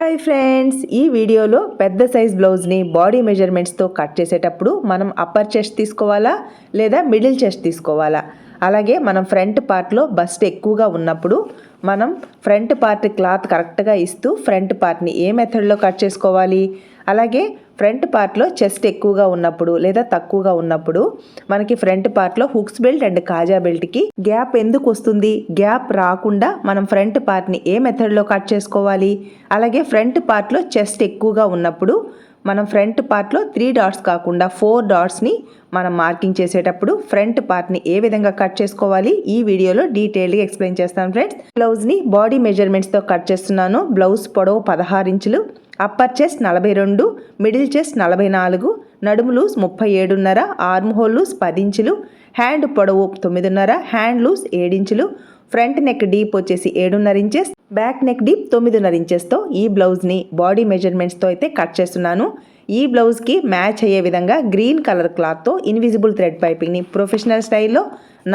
Hi friends ఈ వీడియోలో పెద్ద సైజ్ బ్లౌజ్ని బాడీ మెజర్మెంట్స్తో కట్ చేసేటప్పుడు మనం అప్పర్ చెస్ట్ తీసుకోవాలా లేదా మిడిల్ చెస్ట్ తీసుకోవాలా? అలాగే మనం ఫ్రంట్ పార్ట్లో బస్ట్ ఎక్కువగా ఉన్నప్పుడు మనం ఫ్రంట్ పార్ట్ క్లాత్ కరెక్ట్గా ఇస్తూ ఫ్రంట్ పార్ట్ని ఏ మెథడ్లో కట్ చేసుకోవాలి? అలాగే ఫ్రంట్ పార్ట్లో చెస్ట్ ఎక్కువగా ఉన్నప్పుడు లేదా తక్కువగా ఉన్నప్పుడు మనకి ఫ్రంట్ పార్ట్లో హుక్స్ బెల్ట్ అండ్ కాజా బెల్ట్కి గ్యాప్ ఎందుకు వస్తుంది? గ్యాప్ రాకుండా మనం ఫ్రంట్ పార్ట్ని ఏ మెథడ్లో కట్ చేసుకోవాలి? అలాగే ఫ్రంట్ పార్ట్లో చెస్ట్ ఎక్కువగా ఉన్నప్పుడు మనం ఫ్రంట్ పార్ట్లో త్రీ డాట్స్ కాకుండా ఫోర్ డాట్స్ని మనం మార్కింగ్ చేసేటప్పుడు ఫ్రంట్ పార్ట్ని ఏ విధంగా కట్ చేసుకోవాలి? ఈ వీడియోలో డీటెయిల్గా ఎక్స్ప్లెయిన్ చేస్తాను ఫ్రెండ్స్. బ్లౌజ్ని బాడీ మెజర్మెంట్స్తో కట్ చేస్తున్నాను. బ్లౌజ్ పొడవు పదహారు ఇంచులు అప్పర్ చెస్ట్ నలభై రెండు మిడిల్ చెస్ట్ నలభై నాలుగు నడుము లూస్ ముప్పై ఏడున్నర ఆర్మ్ హోల్ లూస్ పది ఇంచులు హ్యాండ్ పొడవు తొమ్మిదిన్నర హ్యాండ్ లూస్ ఏడించులు ఫ్రంట్ నెక్ డీప్ వచ్చేసి ఏడున్నర ఇంచెస్ బ్యాక్ నెక్ డీప్ తొమ్మిదిన్నర ఇంచెస్తో ఈ బ్లౌజ్ని బాడీ మెజర్మెంట్స్తో అయితే కట్ చేస్తున్నాను. ఈ బ్లౌజ్కి మ్యాచ్ అయ్యే విధంగా గ్రీన్ కలర్ క్లాత్తో ఇన్విజిబుల్ థ్రెడ్ పైపింగ్ని ప్రొఫెషనల్ స్టైల్లో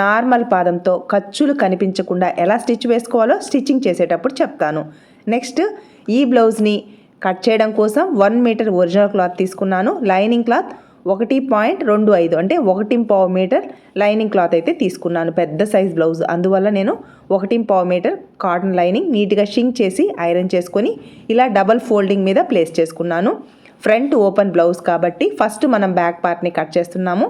నార్మల్ పాదంతో ఖర్చులు కనిపించకుండా ఎలా స్టిచ్ వేసుకోవాలో స్టిచ్చింగ్ చేసేటప్పుడు చెప్తాను. నెక్స్ట్ ఈ బ్లౌజ్ని కట్ చేయడం కోసం వన్ మీటర్ ఒరిజినల్ క్లాత్ తీసుకున్నాను. లైనింగ్ క్లాత్ ఒకటి పాయింట్ రెండు ఐదు అంటే ఒకటి పావు మీటర్ లైనింగ్ క్లాత్ అయితే తీసుకున్నాను. పెద్ద సైజ్ బ్లౌజ్. అందువల్ల నేను ఒకటి పావు మీటర్ కాటన్ లైనింగ్ నీట్గా షింక్ చేసి ఐరన్ చేసుకొని ఇలా డబల్ ఫోల్డింగ్ మీద ప్లేస్ చేసుకున్నాను. ఫ్రంట్ ఓపెన్ బ్లౌజ్ కాబట్టి ఫస్ట్ మనం బ్యాక్ పార్ట్ని కట్ చేస్తున్నాము.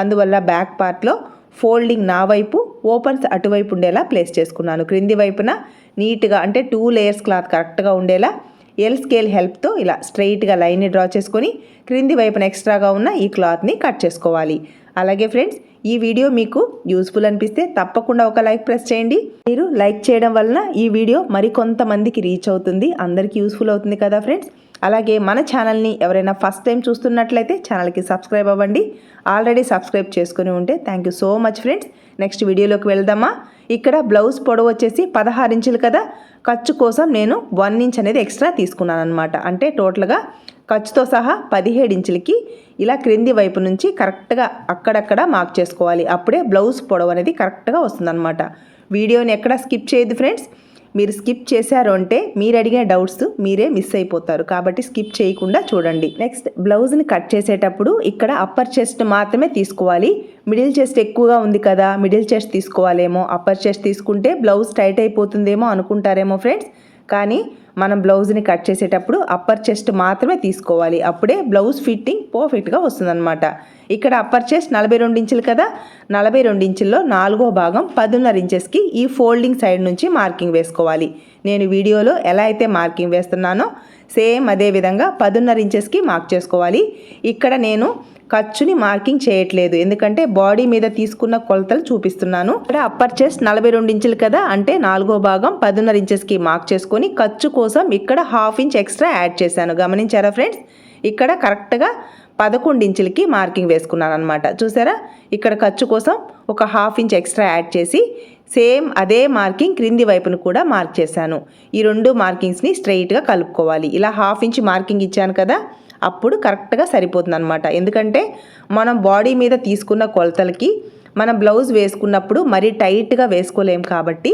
అందువల్ల బ్యాక్ పార్ట్లో ఫోల్డింగ్ నా వైపు ఓపెన్స్ అటువైపు ఉండేలా ప్లేస్ చేసుకున్నాను. క్రింది వైపున నీట్గా అంటే టూ లేయర్స్ క్లాత్ కరెక్ట్గా ఉండేలా ఎల్ స్కేల్ హెల్ప్తో ఇలా స్ట్రైట్గా లైన్ని డ్రా చేసుకొని క్రింది వైపున ఎక్స్ట్రాగా ఉన్న ఈ క్లాత్ని కట్ చేసుకోవాలి. అలాగే ఫ్రెండ్స్ ఈ వీడియో మీకు యూస్ఫుల్ అనిపిస్తే తప్పకుండా ఒక లైక్ ప్రెస్ చేయండి. మీరు లైక్ చేయడం వలన ఈ వీడియో మరికొంతమందికి రీచ్ అవుతుంది. అందరికీ యూస్ఫుల్ అవుతుంది కదా ఫ్రెండ్స్ అలాగే మన ఛానల్ని ఎవరైనా ఫస్ట్ టైం చూస్తున్నట్లయితే ఛానల్కి సబ్స్క్రైబ్ అవ్వండి. ఆల్రెడీ సబ్స్క్రైబ్ చేసుకుని ఉంటే thank you so much friends. Next వీడియోలోకి వెళ్దామా? ఇక్కడ బ్లౌజ్ పొడవు వచ్చేసి పదహారు ఇంచులు కదా? ఖర్చు కోసం నేను వన్ ఇంచ్ అనేది ఎక్స్ట్రా తీసుకున్నాను అనమాట అంటే టోటల్గా ఖర్చుతో సహా పదిహేడు ఇంచులకి ఇలా క్రింది వైపు నుంచి కరెక్ట్గా అక్కడక్కడ మార్క్ చేసుకోవాలి. అప్పుడే బ్లౌజ్ పొడవు అనేది కరెక్ట్గా వస్తుందన్నమాట. వీడియోని ఎక్కడ స్కిప్ చేయదు ఫ్రెండ్స్. మీరు స్కిప్ చేశారు అంటే మీరు అడిగే డౌట్స్ మీరే మిస్ అయిపోతారు. కాబట్టి స్కిప్ చేయకుండా చూడండి. నెక్స్ట్ బ్లౌజ్ని కట్ చేసేటప్పుడు ఇక్కడ అప్పర్ చెస్ట్ మాత్రమే తీసుకోవాలి. మిడిల్ చెస్ట్ ఎక్కువగా ఉంది కదా మిడిల్ చెస్ట్ తీసుకోవాలేమో. అప్పర్ చెస్ట్ తీసుకుంటే బ్లౌజ్ టైట్ అయిపోతుందేమో అనుకుంటారేమో ఫ్రెండ్స్. కానీ మనం బ్లౌజ్ని కట్ చేసేటప్పుడు అప్పర్ చెస్ట్ మాత్రమే తీసుకోవాలి. అప్పుడే బ్లౌజ్ ఫిట్టింగ్ పర్ఫెక్ట్గా వస్తుందన్నమాట. ఇక్కడ అప్పర్ చెస్ట్ నలభై రెండు ఇంచులు కదా? నలభై రెండు ఇంచుల్లో నాలుగో భాగం పదున్నర ఇంచెస్కి ఈ ఫోల్డింగ్ సైడ్ నుంచి మార్కింగ్ వేసుకోవాలి. నేను వీడియోలో ఎలా అయితే మార్కింగ్ వేస్తున్నానో సేమ్ అదే విధంగా పదున్నర ఇంచెస్కి మార్క్ చేసుకోవాలి. ఇక్కడ నేను ఖర్చుని మార్కింగ్ చేయట్లేదు. ఎందుకంటే బాడీ మీద తీసుకున్న కొలతలు చూపిస్తున్నాను. ఇక్కడ అప్పర్ చెస్ట్ నలభై రెండు ఇంచులు కదా? అంటే నాలుగో భాగం పదున్నర ఇంచెస్కి మార్క్ చేసుకొని ఖర్చు కోసం ఇక్కడ హాఫ్ ఇంచ్ ఎక్స్ట్రా యాడ్ చేశాను. గమనించారా ఫ్రెండ్స్? ఇక్కడ కరెక్ట్గా పదకొండు ఇంచులకి మార్కింగ్ వేసుకున్నాను అనమాట చూసారా? ఇక్కడ ఖర్చు కోసం ఒక హాఫ్ ఇంచ్ ఎక్స్ట్రా యాడ్ చేసి సేమ్ అదే మార్కింగ్ క్రింది వైపును కూడా మార్క్ చేశాను. ఈ రెండు మార్కింగ్స్ని స్ట్రైట్గా కలుపుకోవాలి. ఇలా హాఫ్ ఇంచ్ మార్కింగ్ ఇచ్చాను కదా? అప్పుడు కరెక్ట్గా సరిపోతుంది అనమాట ఎందుకంటే మనం బాడీ మీద తీసుకున్న కొలతలకి మనం బ్లౌజ్ వేసుకున్నప్పుడు మరీ టైట్గా వేసుకోలేం కాబట్టి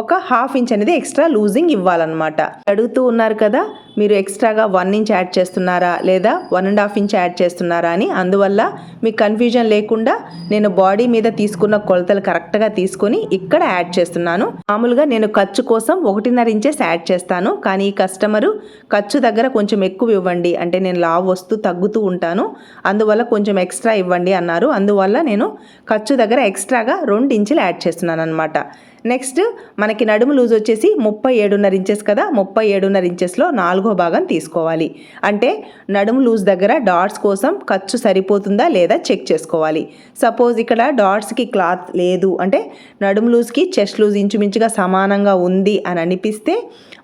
ఒక హాఫ్ ఇంచ్ అనేది ఎక్స్ట్రా లూజింగ్ ఇవ్వాలన్నమాట. అడుగుతూ ఉన్నారు కదా మీరు ఎక్స్ట్రాగా వన్ ఇంచ్ యాడ్ చేస్తున్నారా లేదా one and half inch add చేస్తున్నారా అని. అందువల్ల మీకు కన్ఫ్యూజన్ లేకుండా నేను బాడీ మీద తీసుకున్న కొలతలు కరెక్ట్గా తీసుకొని ఇక్కడ యాడ్ చేస్తున్నాను. మామూలుగా నేను ఖర్చు కోసం ఒకటిన్నర ఇంచెస్ యాడ్ చేస్తాను కానీ ఈ కస్టమరు ఖర్చు దగ్గర కొంచెం ఎక్కువ ఇవ్వండి. అంటే నేను లావ్ వస్తూ తగ్గుతూ ఉంటాను అందువల్ల కొంచెం ఎక్స్ట్రా ఇవ్వండి అన్నారు. అందువల్ల నేను ఖర్చు దగ్గర ఎక్స్ట్రాగా రెండు ఇంచులు యాడ్ చేస్తున్నాను అనమాట నెక్స్ట్ మనకి నడుము లూజ్ వచ్చేసి ముప్పై ఏడున్నర ఇంచెస్ కదా ముప్పై ఏడున్నర ఇంచెస్లో నాలుగో భాగం తీసుకోవాలి. అంటే నడుము లూజ్ దగ్గర డాట్స్ కోసం ఖర్చు సరిపోతుందా లేదా చెక్ చేసుకోవాలి. సపోజ్ ఇక్కడ డాట్స్కి క్లాత్ లేదు అంటే నడుము లూజ్కి చెస్ట్ లూజ్ ఇంచుమించుగా సమానంగా ఉంది అని అనిపిస్తే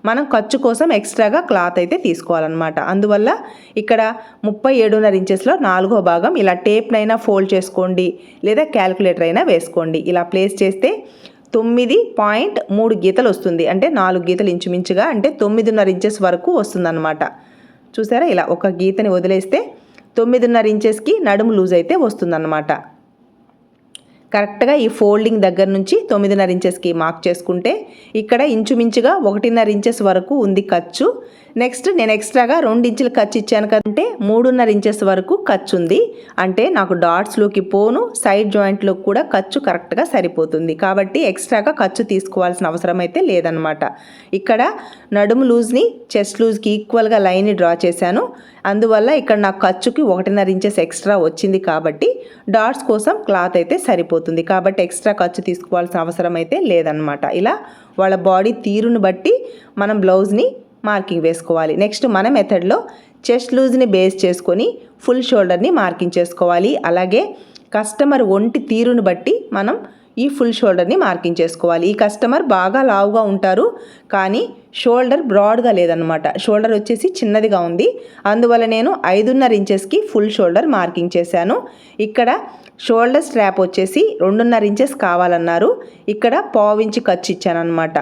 మనం ఖర్చు కోసం ఎక్స్ట్రాగా క్లాత్ అయితే తీసుకోవాలన్నమాట. అందువల్ల ఇక్కడ ముప్పై ఏడున్నర ఇంచెస్లో నాలుగో భాగం ఇలా టేప్నైనా ఫోల్డ్ చేసుకోండి లేదా క్యాలిక్యులేటర్ అయినా వేసుకోండి. ఇలా ప్లేస్ చేస్తే తొమ్మిది పాయింట్ మూడు గీతలు వస్తుంది. అంటే నాలుగు గీతలు ఇంచుమించుగా అంటే తొమ్మిదిన్నర ఇంచెస్ వరకు వస్తుందన్నమాట. చూసారా? ఇలా ఒక గీతని వదిలేస్తే తొమ్మిదిన్నర ఇంచెస్కి నడుము లూజ్ అయితే వస్తుందన్నమాట. కరెక్ట్గా ఈ ఫోల్డింగ్ దగ్గర నుంచి తొమ్మిదిన్నర ఇంచెస్కి మార్క్ చేసుకుంటే ఇక్కడ ఇంచుమించుగా ఒకటిన్నర ఇంచెస్ వరకు ఉంది ఖర్చు. నెక్స్ట్ నేను ఎక్స్ట్రాగా రెండు ఇంచులు ఖర్చు ఇచ్చాను కదంటే మూడున్నర ఇంచెస్ వరకు ఖర్చు ఉంది. అంటే నాకు డాట్స్లోకి పోను సైడ్ జాయింట్లోకి కూడా ఖర్చు కరెక్ట్గా సరిపోతుంది. కాబట్టి ఎక్స్ట్రాగా ఖర్చు తీసుకోవాల్సిన అవసరం అయితే లేదనమాట ఇక్కడ నడుము లూజ్ని చెస్ట్ లూజ్కి ఈక్వల్గా లైన్ని డ్రా చేశాను. అందువల్ల ఇక్కడ నాకు ఖర్చుకి ఒకటిన్నర ఇంచెస్ ఎక్స్ట్రా వచ్చింది కాబట్టి డాట్స్ కోసం క్లాత్ అయితే సరిపోతుంది. కాబట్టి ఎక్స్ట్రా ఖర్చు తీసుకోవాల్సిన అవసరం అయితే లేదనమాట ఇలా వాళ్ళ బాడీ తీరును బట్టి మనం బ్లౌజ్ని మార్కింగ్ వేసుకోవాలి. నెక్స్ట్ మన మెథడ్లో చెస్ట్ లూజ్ని బేస్ చేసుకొని ఫుల్ షోల్డర్ని మార్కింగ్ చేసుకోవాలి. అలాగే కస్టమర్ ఒంటి తీరును బట్టి మనం ఈ ఫుల్ షోల్డర్ని మార్కింగ్ చేసుకోవాలి. ఈ కస్టమర్ బాగా లావుగా ఉంటారు కానీ షోల్డర్ బ్రాడ్గా లేదనమాట షోల్డర్ వచ్చేసి చిన్నదిగా ఉంది. అందువల్ల నేను ఐదున్నర ఇంచెస్కి ఫుల్ షోల్డర్ మార్కింగ్ చేశాను. ఇక్కడ షోల్డర్ స్ట్రాప్ వచ్చేసి రెండున్నర ఇంచెస్ కావాలన్నారు. ఇక్కడ పావించి ఖర్చు ఇచ్చానమాట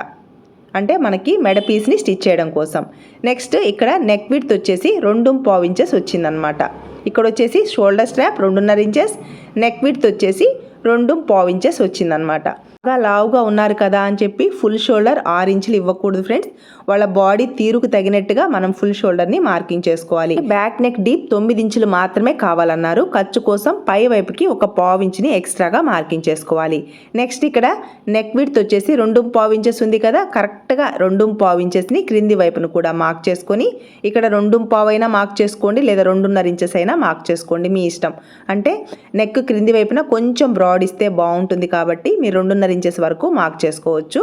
అంటే మనకి మెడ పీస్ని స్టిచ్ చేయడం కోసం. నెక్స్ట్ ఇక్కడ నెక్ విడ్త్ వచ్చేసి రెండు పావు ఇంచెస్ వచ్చిందనమాట ఇక్కడ వచ్చేసి షోల్డర్ స్ట్రాప్ రెండున్నర ఇంచెస్ నెక్ విడ్త్ వచ్చేసి రెండు పావు ఇంచెస్ వచ్చిందనమాట బాగా లావుగా ఉన్నారు కదా అని చెప్పి ఫుల్ షోల్డర్ ఆరు ఇంచులు ఇవ్వకూడదు ఫ్రెండ్స్ వాళ్ళ బాడీ తీరుకు తగినట్టుగా మనం ఫుల్ షోల్డర్ని మార్కింగ్ చేసుకోవాలి. బ్యాక్ నెక్ డీప్ తొమ్మిది ఇంచులు మాత్రమే కావాలన్నారు. ఖర్చు కోసం పై వైపుకి ఒక పావు ఇంచుని ఎక్స్ట్రాగా మార్కింగ్ చేసుకోవాలి. నెక్స్ట్ ఇక్కడ నెక్ విడ్త్ వచ్చేసి రెండు పావు ఇంచెస్ ఉంది కదా కరెక్ట్గా రెండు పావు ఇంచెస్ని క్రింది వైపును కూడా మార్క్ చేసుకొని ఇక్కడ రెండు పావు అయినా మార్క్ చేసుకోండి లేదా రెండున్నర ఇంచెస్ అయినా మార్క్ చేసుకోండి మీ ఇష్టం. అంటే నెక్ క్రింది వైపున కొంచెం బ్రాడ్ ఇస్తే బాగుంటుంది కాబట్టి మీరు రెండున్నర ఇంచెస్ వరకు మార్క్ చేసుకోవచ్చు.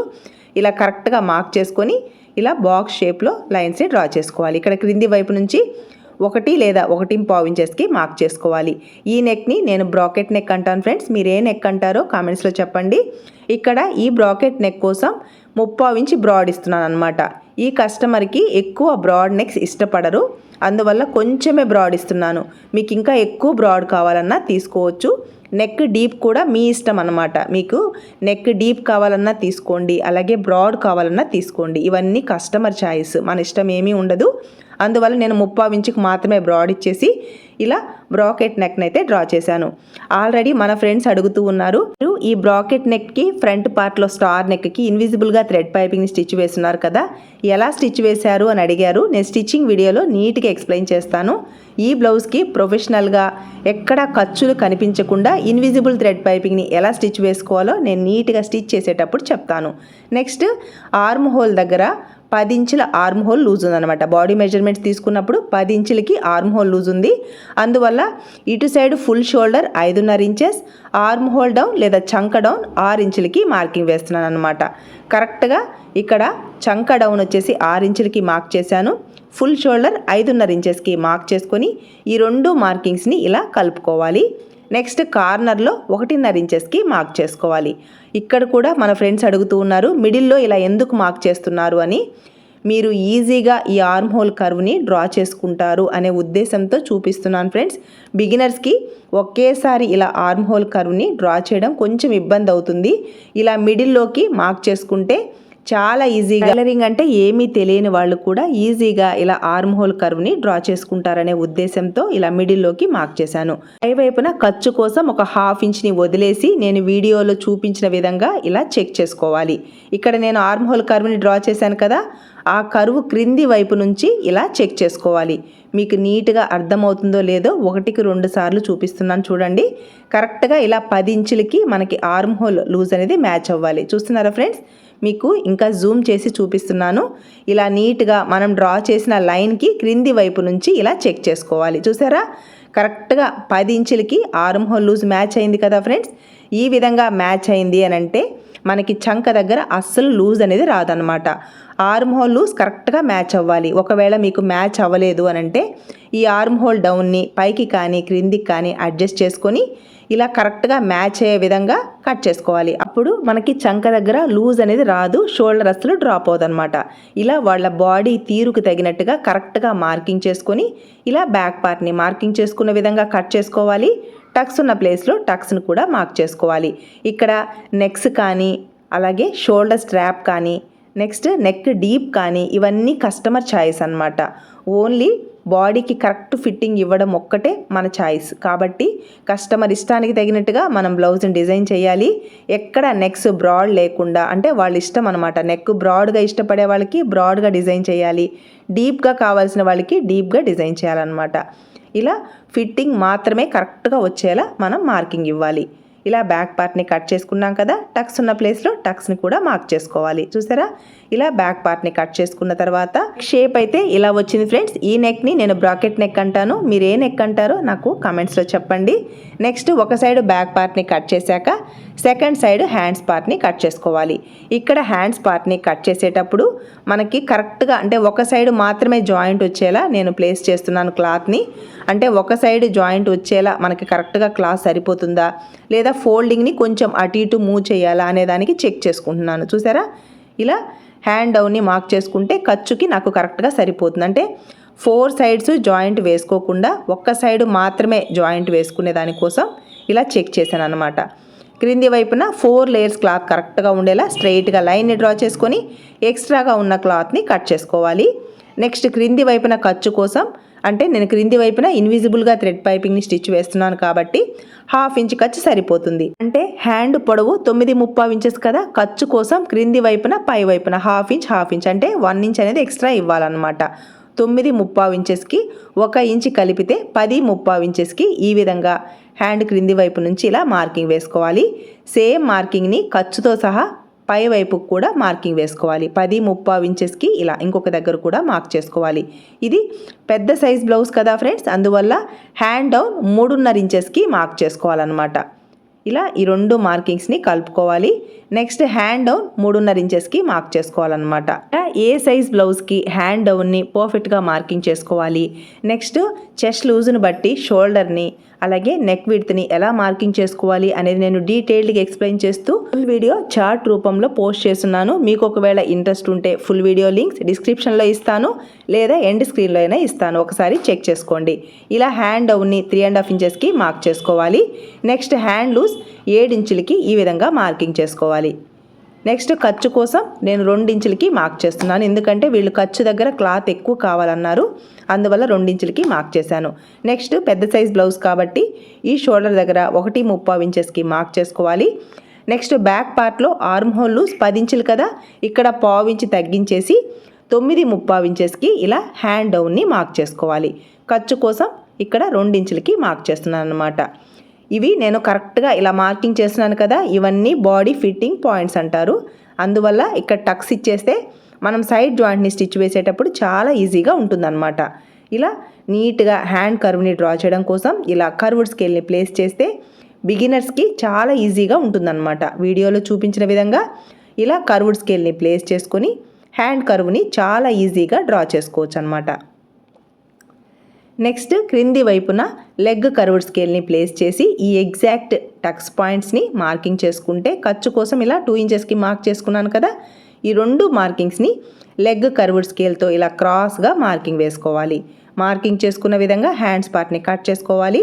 ఇలా కరెక్ట్గా మార్క్ చేసుకొని ఇలా బాక్స్ షేప్లో లైన్స్ని డ్రా చేసుకోవాలి. ఇక్కడ క్రింది వైపు నుంచి ఒకటి లేదా ఒకటి పావు ఇంచెస్కి మార్క్ చేసుకోవాలి. ఈ నెక్ని నేను బ్రాకెట్ నెక్ అంటాను ఫ్రెండ్స్ మీరు ఏ నెక్ అంటారో కామెంట్స్లో చెప్పండి. ఇక్కడ ఈ బ్రాకెట్ నెక్ కోసం ముప్పావు ఇంచి బ్రాడ్ ఇస్తున్నాను అనమాట ఈ కస్టమర్కి ఎక్కువ బ్రాడ్ నెక్స్ ఇష్టపడరు. అందువల్ల కొంచెమే బ్రాడ్ ఇస్తున్నాను. మీకు ఇంకా ఎక్కువ బ్రాడ్ కావాలన్నా తీసుకోవచ్చు. నెక్ డీప్ కూడా మీ ఇష్టం అనమాట మీకు నెక్ డీప్ కావాలన్నా తీసుకోండి అలాగే బ్రాడ్ కావాలన్నా తీసుకోండి. ఇవన్నీ కస్టమర్ ఛాయిస్ మన ఇష్టం ఏమీ ఉండదు. అందువల్ల నేను ముప్పావు ఇంచుకు మాత్రమే బ్రాడ్ ఇచ్చేసి ఇలా బ్రాకెట్ నెక్ని అయితే డ్రా చేశాను. ఆల్రెడీ మన ఫ్రెండ్స్ అడుగుతూ ఉన్నారు మీరు ఈ బ్రాకెట్ నెక్కి ఫ్రంట్ పార్ట్లో స్టార్ నెక్కి ఇన్విజిబుల్గా థ్రెడ్ పైపింగ్ స్టిచ్ వేస్తున్నారు కదా ఎలా స్టిచ్ వేశారు? అని అడిగారు. నేను స్టిచ్చింగ్ వీడియోలో నీట్గా ఎక్స్ప్లెయిన్ చేస్తాను. ఈ బ్లౌజ్కి ప్రొఫెషనల్గా ఎక్కడ ఖర్చులు కనిపించకుండా ఇన్విజిబుల్ థ్రెడ్ పైపింగ్ని ఎలా స్టిచ్ వేసుకోవాలో నేను నీట్గా స్టిచ్ చేసేటప్పుడు చెప్తాను. నెక్స్ట్ ఆర్మ్ హోల్ దగ్గర పది ఇంచుల ఆర్మ్ హోల్ లూజ్ ఉందన్నమాట. బాడీ మెజర్మెంట్స్ తీసుకున్నప్పుడు పది ఇంచులకి ఆర్మ్ హోల్ లూజ్ ఉంది. అందువల్ల ఇటు సైడ్ ఫుల్ షోల్డర్ ఐదున్నర ఇంచెస్ ఆర్మ్ హోల్ డౌన్ లేదా చంక డౌన్ ఆరు ఇంచులకి మార్కింగ్ వేస్తున్నాను అనమాట కరెక్ట్గా ఇక్కడ చంక డౌన్ వచ్చేసి ఆరు ఇంచులకి మార్క్ చేశాను. ఫుల్ షోల్డర్ ఐదున్నర ఇంచెస్కి మార్క్ చేసుకొని ఈ రెండు మార్కింగ్స్ని ఇలా కలుపుకోవాలి. నెక్స్ట్ కార్నర్లో ఒకటిన్నర ఇంచెస్కి మార్క్ చేసుకోవాలి. ఇక్కడ కూడా మన ఫ్రెండ్స్ అడుగుతూ ఉన్నారు మిడిల్లో ఇలా ఎందుకు మార్క్ చేస్తున్నారు అని. మీరు ఈజీగా ఈ ఆర్మ్ హోల్ కర్వ్ని డ్రా చేసుకుంటారు అనే ఉద్దేశంతో చూపిస్తున్నాను ఫ్రెండ్స్. బిగినర్స్కి ఒకేసారి ఇలా ఆర్మ్ హోల్ కర్వ్ని డ్రా చేయడం కొంచెం ఇబ్బంది అవుతుంది. ఇలా మిడిల్లోకి మార్క్ చేసుకుంటే చాలా ఈజీగా కలరింగ్ అంటే ఏమీ తెలియని వాళ్ళు కూడా ఈజీగా ఇలా ఆర్మ్ హోల్ కర్వ్ని డ్రా చేసుకుంటారనే ఉద్దేశంతో ఇలా మిడిల్లోకి మార్క్ చేశాను. పై వైపున ఖర్చు కోసం ఒక హాఫ్ ఇంచ్ని వదిలేసి నేను వీడియోలో చూపించిన విధంగా ఇలా చెక్ చేసుకోవాలి. ఇక్కడ నేను ఆర్మ్ హోల్ కర్వ్ని డ్రా చేశాను కదా ఆ కరువు క్రింది వైపు నుంచి ఇలా చెక్ చేసుకోవాలి. మీకు నీట్గా అర్థమవుతుందో లేదో ఒకటికి రెండు సార్లు చూపిస్తున్నాను చూడండి. కరెక్ట్గా ఇలా పది ఇంచులకి మనకి ఆర్మ్ హోల్ లూజ్ అనేది మ్యాచ్ అవ్వాలి. చూస్తున్నారా ఫ్రెండ్స్ మీకు ఇంకా జూమ్ చేసి చూపిస్తున్నాను. ఇలా నీట్గా మనం డ్రా చేసిన లైన్కి క్రింది వైపు నుంచి ఇలా చెక్ చేసుకోవాలి. చూసారా? కరెక్ట్గా పది ఇంచులకి ఆర్మ్ హోల్ లూజ్ మ్యాచ్ అయింది కదా ఫ్రెండ్స్ ఈ విధంగా మ్యాచ్ అయింది అని అంటే మనకి చంక దగ్గర అస్సలు లూజ్ అనేది రాదనమాట ఆర్మ్ హోల్ లూజ్ కరెక్ట్గా మ్యాచ్ అవ్వాలి. ఒకవేళ మీకు మ్యాచ్ అవ్వలేదు అని అంటే ఈ ఆర్మ్ హోల్ డౌన్ని పైకి కానీ క్రిందికి కానీ అడ్జస్ట్ చేసుకొని ఇలా కరెక్ట్గా మ్యాచ్ అయ్యే విధంగా కట్ చేసుకోవాలి. అప్పుడు మనకి చంక దగ్గర లూజ్ అనేది రాదు షోల్డర్ అసలు డ్రాప్ అనమాట ఇలా వాళ్ళ బాడీ తీరుకు తగినట్టుగా కరెక్ట్గా మార్కింగ్ చేసుకొని ఇలా బ్యాక్ పార్ట్ని మార్కింగ్ చేసుకున్న విధంగా కట్ చేసుకోవాలి. టక్స్ ఉన్న ప్లేస్లో టక్స్ను కూడా మార్క్ చేసుకోవాలి. ఇక్కడ నెక్స్ కానీ అలాగే షోల్డర్ స్ట్రాప్ కానీ నెక్స్ట్ నెక్ డీప్ కానీ ఇవన్నీ కస్టమర్ ఛాయిస్ అన్నమాట. ఓన్లీ బాడీకి కరెక్ట్ ఫిట్టింగ్ ఇవ్వడం ఒక్కటే మన ఛాయిస్. కాబట్టి కస్టమర్ ఇష్టానికి తగినట్టుగా మనం బ్లౌజ్ని డిజైన్ చేయాలి. ఎక్కడ నెక్స్ బ్రాడ్ లేకుండా అంటే వాళ్ళ ఇష్టం అనమాట నెక్ బ్రాడ్గా ఇష్టపడే వాళ్ళకి బ్రాడ్గా డిజైన్ చేయాలి. డీప్గా కావాల్సిన వాళ్ళకి డీప్గా డిజైన్ చేయాలన్నమాట. ఇలా ఫిట్టింగ్ మాత్రమే కరెక్ట్గా వచ్చేలా మనం మార్కింగ్ ఇవ్వాలి. ఇలా బ్యాక్ పార్ట్ని కట్ చేసుకున్నాం కదా టక్స్ ఉన్న ప్లేస్లో టక్స్ని కూడా మార్క్ చేసుకోవాలి. చూసారా? ఇలా బ్యాక్ పార్ట్ని కట్ చేసుకున్న తర్వాత షేప్ అయితే ఇలా వచ్చింది ఫ్రెండ్స్. ఈ నెక్ని నేను బ్రాకెట్ నెక్ అంటాను. మీరు ఏ నెక్ అంటారో నాకు కమెంట్స్లో చెప్పండి. నెక్స్ట్ ఒక సైడ్ బ్యాక్ పార్ట్ని కట్ చేశాక సెకండ్ సైడ్ హ్యాండ్స్ పార్ట్ని కట్ చేసుకోవాలి. ఇక్కడ హ్యాండ్స్ పార్ట్ని కట్ చేసేటప్పుడు మనకి కరెక్ట్గా అంటే ఒక సైడ్ మాత్రమే జాయింట్ వచ్చేలా నేను ప్లేస్ చేస్తున్నాను క్లాత్ని. అంటే ఒక సైడ్ జాయింట్ వచ్చేలా మనకి కరెక్ట్గా క్లాత్ సరిపోతుందా? లేదా ఫోల్డింగ్ని కొంచెం అటు ఇటు మూవ్ చేయాలా అనే దానికి చెక్ చేసుకుంటున్నాను. చూసారా? ఇలా హ్యాండ్ డౌన్ని మార్క్ చేసుకుంటే ఖర్చుకి నాకు కరెక్ట్గా సరిపోతుంది. అంటే ఫోర్ సైడ్స్ జాయింట్ వేసుకోకుండా ఒక్క సైడ్ మాత్రమే జాయింట్ వేసుకునే దానికోసం ఇలా చెక్ చేశాను అనమాట క్రింది వైపున ఫోర్ లేయర్స్ క్లాత్ కరెక్ట్గా ఉండేలా స్ట్రైట్గా లైన్ని డ్రా చేసుకొని ఎక్స్ట్రాగా ఉన్న క్లాత్ని కట్ చేసుకోవాలి. నెక్స్ట్ క్రింది వైపున ఖర్చు కోసం అంటే నేను క్రింది వైపున ఇన్విజిబుల్గా థ్రెడ్ పైపింగ్ని స్టిచ్ వేస్తున్నాను కాబట్టి హాఫ్ ఇంచ్ ఖర్చు సరిపోతుంది. అంటే హ్యాండ్ పొడవు తొమ్మిది ముప్పై ఇంచెస్ కదా ఖర్చు కోసం క్రింది వైపున పై వైపున హాఫ్ ఇంచ్ హాఫ్ ఇంచ్ అంటే వన్ ఇంచ్ అనేది ఎక్స్ట్రా ఇవ్వాలన్నమాట. తొమ్మిది ముప్పావు ఇంచెస్కి ఒక ఇంచ్ కలిపితే పది ముప్పావు ఇంచెస్కి ఈ విధంగా హ్యాండ్ క్రింది వైపు నుంచి ఇలా మార్కింగ్ వేసుకోవాలి. సేమ్ మార్కింగ్ని ఖర్చుతో సహా పై వైపుకు కూడా మార్కింగ్ వేసుకోవాలి. పది ముప్పావు ఇంచెస్కి ఇలా ఇంకొక దగ్గర కూడా మార్క్ చేసుకోవాలి. ఇది పెద్ద సైజ్ బ్లౌజ్ కదా ఫ్రెండ్స్. అందువల్ల హ్యాండ్ డౌన్ మూడున్నర ఇంచెస్కి మార్క్ చేసుకోవాలన్నమాట. ఇలా ఈ రెండు మార్కింగ్స్ని కలుపుకోవాలి. నెక్స్ట్ హ్యాండ్ డౌన్ మూడున్నర ఇంచెస్కి మార్క్ చేసుకోవాలన్నమాట. ఏ సైజ్ బ్లౌజ్కి హ్యాండ్ డౌన్ని పర్ఫెక్ట్గా మార్కింగ్ చేసుకోవాలి? నెక్స్ట్ చెస్ట్ లూజ్ని బట్టి షోల్డర్ని అలాగే నెక్ విడ్త్ని ఎలా మార్కింగ్ చేసుకోవాలి అనేది నేను డీటెయిల్డ్గా ఎక్స్ప్లెయిన్ చేస్తూ ఫుల్ వీడియో చార్ట్ రూపంలో పోస్ట్ చేస్తున్నాను. మీకు ఒకవేళ ఇంట్రెస్ట్ ఉంటే ఫుల్ వీడియో లింక్స్ డిస్క్రిప్షన్లో ఇస్తాను లేదా ఎండ్ స్క్రీన్లో అయినా ఇస్తాను. ఒకసారి చెక్ చేసుకోండి. ఇలా హ్యాండ్ డౌన్ని త్రీ అండ్ హాఫ్ ఇంచెస్కి మార్క్ చేసుకోవాలి. నెక్స్ట్ హ్యాండ్ లూజ్ ఏడించులకి ఈ విధంగా మార్కింగ్ చేసుకోవాలి. నెక్స్ట్ ఖర్చు కోసం నేను రెండించులకి మార్క్ చేస్తున్నాను. ఎందుకంటే వీళ్ళు ఖర్చు దగ్గర క్లాత్ ఎక్కువ కావాలన్నారు. అందువల్ల రెండించులకి మార్క్ చేశాను. నెక్స్ట్ పెద్ద సైజ్ బ్లౌజ్ కాబట్టి ఈ షోల్డర్ దగ్గర ఒకటి ముప్పావు ఇంచెస్కి మార్క్ చేసుకోవాలి. నెక్స్ట్ బ్యాక్ పార్ట్లో ఆర్మ్ హోల్లు పది ఇంచులు కదా. ఇక్కడ పావు ఇంచు తగ్గించేసి తొమ్మిది ముప్పావు ఇంచెస్కి ఇలా హ్యాండ్ డౌన్ని మార్క్ చేసుకోవాలి. ఖర్చు కోసం ఇక్కడ రెండించులకి మార్క్ చేస్తున్నాను అనమాట ఇవి నేను కరెక్ట్గా ఇలా మార్కింగ్ చేస్తున్నాను కదా ఇవన్నీ బాడీ ఫిట్టింగ్ పాయింట్స్ అంటారు. అందువల్ల ఇక్కడ టక్స్ ఇచ్చేస్తే మనం సైడ్ జాయింట్ని స్టిచ్ వేసేటప్పుడు చాలా ఈజీగా ఉంటుందన్నమాట. ఇలా నీట్గా హ్యాండ్ కర్వ్ని డ్రా చేయడం కోసం ఇలా కర్వ్డ్ స్కేల్ని ప్లేస్ చేస్తే బిగినర్స్కి చాలా ఈజీగా ఉంటుందన్నమాట. వీడియోలో చూపించిన విధంగా ఇలా కర్వ్డ్ స్కేల్ని ప్లేస్ చేసుకొని హ్యాండ్ కర్వ్ని చాలా ఈజీగా డ్రా చేసుకోవచ్చు అనమాట నెక్స్ట్ క్రింది వైపున లెగ్ కర్వ్డ్ స్కేల్ని ప్లేస్ చేసి ఈ ఎగ్జాక్ట్ టక్స్ పాయింట్స్ని మార్కింగ్ చేసుకుంటే ఖర్చు కోసం ఇలా టూ ఇంచెస్కి మార్క్ చేసుకున్నాను కదా. ఈ రెండు మార్కింగ్స్ని లెగ్ కర్వ్డ్ స్కేల్తో ఇలా క్రాస్గా మార్కింగ్ వేసుకోవాలి. మార్కింగ్ చేసుకున్న విధంగా హ్యాండ్స్ పార్ట్ని కట్ చేసుకోవాలి.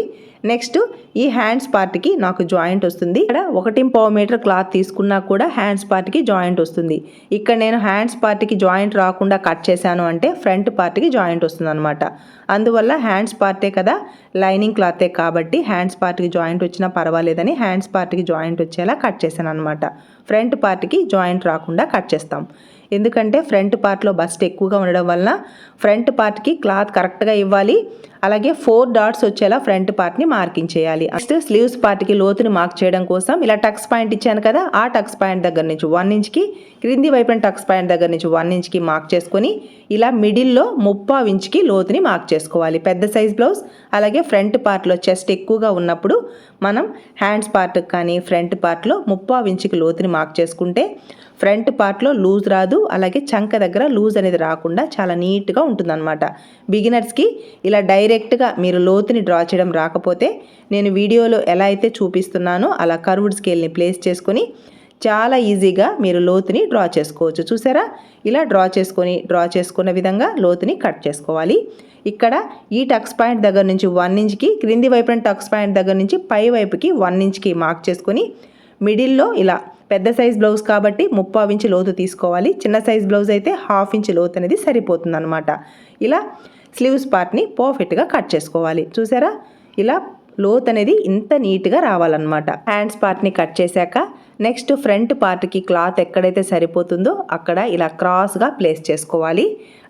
నెక్స్ట్ ఈ హ్యాండ్స్ పార్ట్కి నాకు జాయింట్ వస్తుంది. ఇక్కడ ఒకటి పావు మీటర్ క్లాత్ తీసుకున్నా కూడా హ్యాండ్స్ పార్ట్కి జాయింట్ వస్తుంది. ఇక్కడ నేను హ్యాండ్స్ పార్ట్కి జాయింట్ రాకుండా కట్ చేశాను అంటే ఫ్రంట్ పార్ట్కి జాయింట్ వస్తుంది అనమాట అందువల్ల హ్యాండ్స్ పార్టే కదా లైనింగ్ క్లాతే కాబట్టి హ్యాండ్స్ పార్ట్కి జాయింట్ వచ్చినా పర్వాలేదని హ్యాండ్స్ పార్ట్కి జాయింట్ వచ్చేలా కట్ చేశాను అనమాట ఫ్రంట్ పార్ట్కి జాయింట్ రాకుండా కట్ చేస్తాం. ఎందుకంటే ఫ్రంట్ పార్ట్లో బస్ట్ ఎక్కువగా ఉండడం వలన ఫ్రంట్ పార్ట్కి క్లాత్ కరెక్ట్గా ఇవ్వాలి. అలాగే ఫోర్ డాట్స్ వచ్చేలా ఫ్రంట్ పార్ట్ని మార్కింగ్ చేయాలి. నెక్స్ట్ స్లీవ్స్ పార్ట్కి లోతుని మార్క్ చేయడం కోసం ఇలా టక్స్ పాయింట్ ఇచ్చాను కదా ఆ టక్స్ పాయింట్ దగ్గర నుంచి వన్ ఇంచ్కి క్రింది వైపున టక్స్ పాయింట్ దగ్గర నుంచి వన్ ఇంచ్కి మార్క్ చేసుకొని ఇలా మిడిల్లో ముప్పా ఇంచ్కి లోతుని మార్క్ చేసుకోవాలి. పెద్ద సైజ్ బ్లౌజ్ అలాగే ఫ్రంట్ పార్ట్లో చెస్ట్ ఎక్కువగా ఉన్నప్పుడు మనం హ్యాండ్స్ పార్ట్కి కానీ ఫ్రంట్ పార్ట్లో ముప్పా ఇంచుకి లోతుని మార్క్ చేసుకుంటే ఫ్రంట్ పార్ట్లో లూజ్ రాదు అలాగే చంక దగ్గర లూజ్ అనేది రాకుండా చాలా నీట్గా ఉంటుందన్నమాట. బిగినర్స్కి ఇలా డైరెక్ట్గా మీరు లోతుని డ్రా చేయడం రాకపోతే నేను వీడియోలో ఎలా అయితే చూపిస్తున్నానో అలా కర్వ్డ్ స్కేల్ని ప్లేస్ చేసుకొని చాలా ఈజీగా మీరు లోతుని డ్రా చేసుకోవచ్చు. చూసారా? ఇలా డ్రా చేసుకొని డ్రా చేసుకున్న విధంగా లోతుని కట్ చేసుకోవాలి. ఇక్కడ ఈ టక్స్ పాయింట్ దగ్గర నుంచి వన్ ఇంచ్కి క్రింది వైపున టక్స్ పాయింట్ దగ్గర నుంచి పై వైపుకి వన్ ఇంచ్కి మార్క్ చేసుకొని మిడిల్లో ఇలా పెద్ద సైజ్ బ్లౌజ్ కాబట్టి ముప్పావు ఇంచు లోతు తీసుకోవాలి. చిన్న సైజ్ బ్లౌజ్ అయితే హాఫ్ ఇంచు లోతు అనేది సరిపోతుంది అనమాట ఇలా స్లీవ్స్ పార్ట్ని పర్ఫెక్ట్గా కట్ చేసుకోవాలి. చూసారా? ఇలా లోత్ అనేది ఇంత నీట్గా రావాలన్నమాట. హ్యాండ్స్ పార్ట్ని కట్ చేశాక నెక్స్ట్ ఫ్రంట్ పార్ట్కి క్లాత్ ఎక్కడైతే సరిపోతుందో అక్కడ ఇలా క్రాస్గా ప్లేస్ చేసుకోవాలి.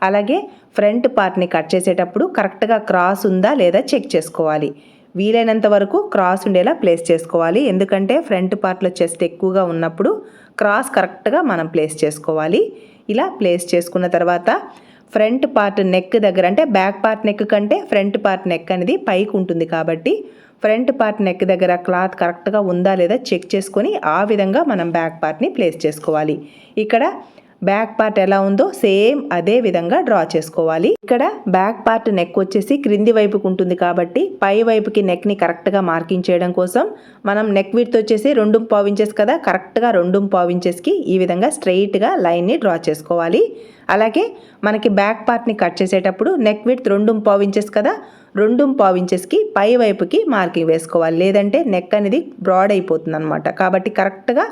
అలాగే ఫ్రంట్ పార్ట్ని కట్ చేసేటప్పుడు కరెక్ట్గా క్రాస్ ఉందా లేదా చెక్ చేసుకోవాలి. వీలైనంత వరకు క్రాస్ ఉండేలా ప్లేస్ చేసుకోవాలి. ఎందుకంటే ఫ్రంట్ పార్ట్లో చెస్ట్ ఎక్కువగా ఉన్నప్పుడు క్రాస్ కరెక్ట్గా మనం ప్లేస్ చేసుకోవాలి. ఇలా ప్లేస్ చేసుకున్న తర్వాత ఫ్రంట్ పార్ట్ నెక్ దగ్గర అంటే బ్యాక్ పార్ట్ నెక్ కంటే ఫ్రంట్ పార్ట్ నెక్ అనేది పైకి ఉంటుంది కాబట్టి ఫ్రంట్ పార్ట్ నెక్ దగ్గర క్లాత్ కరెక్ట్గా ఉందా లేదా చెక్ చేసుకొని ఆ విధంగా మనం బ్యాక్ పార్ట్ని ప్లేస్ చేసుకోవాలి. ఇక్కడ బ్యాక్ పార్ట్ ఎలా ఉందో సేమ్ అదే విధంగా డ్రా చేసుకోవాలి. ఇక్కడ బ్యాక్ పార్ట్ నెక్ వచ్చేసి క్రింది వైపుకు ఉంటుంది కాబట్టి పై వైపుకి నెక్ని కరెక్ట్గా మార్కింగ్ చేయడం కోసం మనం నెక్ విడ్త్ వచ్చేసి రెండు పావించెస్ కదా కరెక్ట్గా రెండు పావించెస్కి ఈ విధంగా స్ట్రెయిట్గా లైన్ని డ్రా చేసుకోవాలి. అలాగే మనకి బ్యాక్ పార్ట్ని కట్ చేసేటప్పుడు నెక్ విడ్త్ రెండు పావించెస్ కదా రెండు పావించెస్కి పై వైపుకి మార్కింగ్ వేసుకోవాలి. లేదంటే నెక్ అనేది బ్రాడ్ అయిపోతుంది అనమాట కాబట్టి కరెక్ట్గా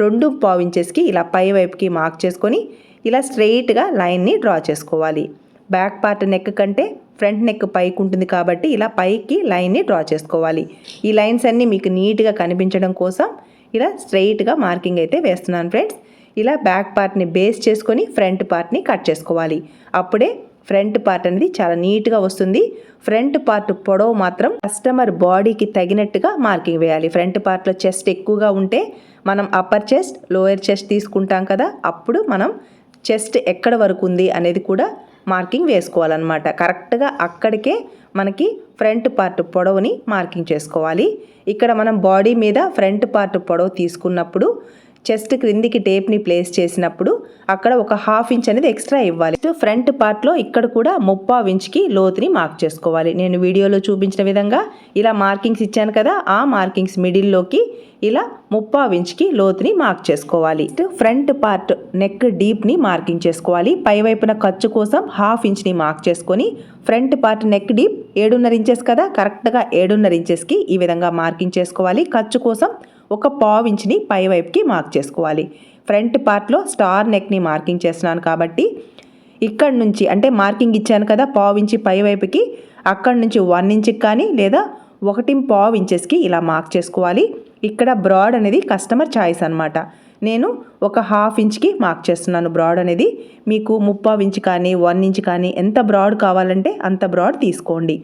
రెండు పావు ఇంచెస్కి ఇలా పై వైపుకి మార్క్ చేసుకొని ఇలా స్ట్రెయిట్గా లైన్ని డ్రా చేసుకోవాలి. బ్యాక్ పార్ట్ నెక్ కంటే ఫ్రంట్ నెక్ పైకి ఉంటుంది కాబట్టి ఇలా పైకి లైన్ని డ్రా చేసుకోవాలి. ఈ లైన్స్ అన్నీ మీకు నీట్గా కనిపించడం కోసం ఇలా స్ట్రెయిట్గా మార్కింగ్ అయితే వేస్తున్నాను ఫ్రెండ్స్. ఇలా బ్యాక్ పార్ట్ని బేస్ చేసుకొని ఫ్రంట్ పార్ట్ని కట్ చేసుకోవాలి. అప్పుడే ఫ్రంట్ పార్ట్ అనేది చాలా నీట్గా వస్తుంది. ఫ్రంట్ పార్ట్ పొడవు మాత్రం కస్టమర్ బాడీకి తగినట్టుగా మార్కింగ్ వేయాలి. ఫ్రంట్ పార్ట్లో చెస్ట్ ఎక్కువగా ఉంటే మనం అప్పర్ చెస్ట్ లోయర్ చెస్ట్ తీసుకుంటాం కదా అప్పుడు మనం చెస్ట్ ఎక్కడ వరకు ఉంది అనేది కూడా మార్కింగ్ వేసుకోవాలన్నమాట. కరెక్ట్గా అక్కడికే మనకి ఫ్రంట్ పార్ట్ పొడవుని మార్కింగ్ చేసుకోవాలి. ఇక్కడ మనం బాడీ మీద ఫ్రంట్ పార్ట్ పొడవు తీసుకున్నప్పుడు చెస్ట్ క్రిందికి టేప్ని ప్లేస్ చేసినప్పుడు అక్కడ ఒక హాఫ్ ఇంచ్ అనేది ఎక్స్ట్రా ఇవ్వాలి. ఫ్రంట్ పార్ట్లో ఇక్కడ కూడా ముప్పావు ఇంచ్కి లోతుని మార్క్ చేసుకోవాలి. నేను వీడియోలో చూపించిన విధంగా ఇలా మార్కింగ్స్ ఇచ్చాను కదా ఆ మార్కింగ్స్ మిడిల్లోకి ఇలా ముప్పావు ఇంచ్కి లోతుని మార్క్ చేసుకోవాలి. ఫ్రంట్ పార్ట్ నెక్ డీప్ని మార్కింగ్ చేసుకోవాలి. పై వైపున ఖర్చు కోసం హాఫ్ ఇంచ్ని మార్క్ చేసుకొని ఫ్రంట్ పార్ట్ నెక్ డీప్ ఏడున్నర ఇంచెస్ కదా కరెక్ట్గా ఏడున్నర ఇంచెస్కి ఈ విధంగా మార్కింగ్ చేసుకోవాలి. ఖర్చు కోసం ఒక పావు ఇంచుని పై వైపుకి మార్క్ చేసుకోవాలి. ఫ్రంట్ పార్ట్లో స్టార్ నెక్ని మార్కింగ్ చేస్తున్నాను కాబట్టి ఇక్కడ నుంచి అంటే మార్కింగ్ ఇచ్చాను కదా పావు ఇంచి పై వైపుకి అక్కడ నుంచి వన్ ఇంచ్కి కానీ లేదా ఒకటి పావు ఇంచెస్కి ఇలా మార్క్ చేసుకోవాలి. ఇక్కడ బ్రాడ్ అనేది కస్టమర్ చాయిస్ అనమాట నేను ఒక హాఫ్ ఇంచ్కి మార్క్ చేస్తున్నాను బ్రాడ్ అనేది. మీకు ముప్పావు ఇంచ్ కానీ వన్ ఇంచ్ కానీ ఎంత బ్రాడ్ కావాలంటే అంత బ్రాడ్ తీసుకోండి.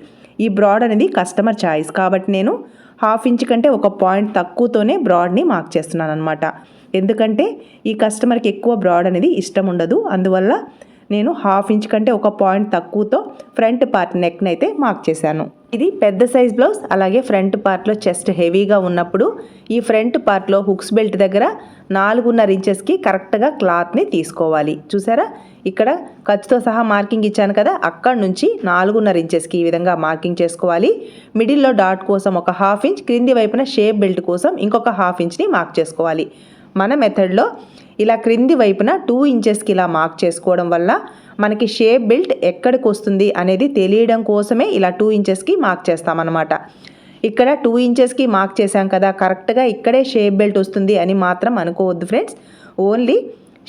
ఈ బ్రాడ్ అనేది కస్టమర్ చాయిస్ కాబట్టి నేను హాఫ్ ఇంచ్ కంటే ఒక పాయింట్ తక్కువతోనే బ్రాడ్ని మార్క్ చేస్తున్నాను అనమాట ఎందుకంటే ఈ కస్టమర్కి ఎక్కువ బ్రాడ్ అనేది ఇష్టం ఉండదు. అందువల్ల నేను హాఫ్ ఇంచ్ కంటే ఒక పాయింట్ తక్కువతో ఫ్రంట్ పార్ట్ నెక్ని అయితే మార్క్ చేశాను. ఇది పెద్ద సైజ్ బ్లౌజ్ అలాగే ఫ్రంట్ పార్ట్లో చెస్ట్ హెవీగా ఉన్నప్పుడు ఈ ఫ్రంట్ పార్ట్లో హుక్స్ బెల్ట్ దగ్గర నాలుగున్నర ఇంచెస్కి కరెక్ట్గా క్లాత్ని తీసుకోవాలి. చూసారా? ఇక్కడ ఖర్చుతో సహా మార్కింగ్ ఇచ్చాను కదా అక్కడ నుంచి నాలుగున్నర ఇంచెస్కి ఈ విధంగా మార్కింగ్ చేసుకోవాలి. మిడిల్లో డాట్ కోసం ఒక హాఫ్ ఇంచ్ క్రింది వైపున షేప్ బెల్ట్ కోసం ఇంకొక హాఫ్ ఇంచ్ని మార్క్ చేసుకోవాలి. మన మెథడ్లో ఇలా క్రింది వైపున టూ ఇంచెస్కి ఇలా మార్క్ చేసుకోవడం వల్ల మనకి షేప్ బెల్ట్ ఎక్కడికి వస్తుంది అనేది తెలియడం కోసమే ఇలా టూ ఇంచెస్కి మార్క్ చేస్తామన్నమాట. ఇక్కడ టూ ఇంచెస్కి మార్క్ చేశాం కదా కరెక్ట్గా ఇక్కడే షేప్ బెల్ట్ వస్తుంది అని మాత్రం అనుకోవద్దు ఫ్రెండ్స్ ఓన్లీ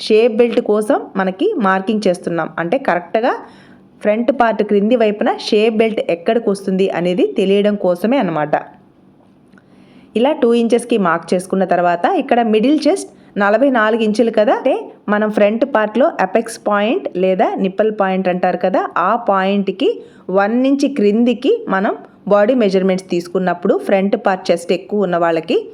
షేప్ బెల్ట్ కోసం మనకి మార్కింగ్ చేస్తున్నాం. అంటే కరెక్ట్గా ఫ్రంట్ పార్ట్ క్రింది వైపున షేప్ బెల్ట్ ఎక్కడికి వస్తుంది అనేది తెలియడం కోసమే అనమాట ఇలా టూ ఇంచెస్కి మార్క్ చేసుకున్న తర్వాత ఇక్కడ మిడిల్ చెస్ట్ నలభై నాలుగు ఇంచులు కదా. అంటే మనం ఫ్రంట్ పార్ట్లో అపెక్స్ పాయింట్ లేదా నిప్పల్ పాయింట్ అంటారు కదా. ఆ పాయింట్కి వన్ ఇంచ్ క్రిందికి మనం బాడీ మెజర్మెంట్స్ తీసుకున్నప్పుడు ఫ్రంట్ పార్ట్ చెస్ట్ ఎక్కువ ఉన్న వాళ్ళకి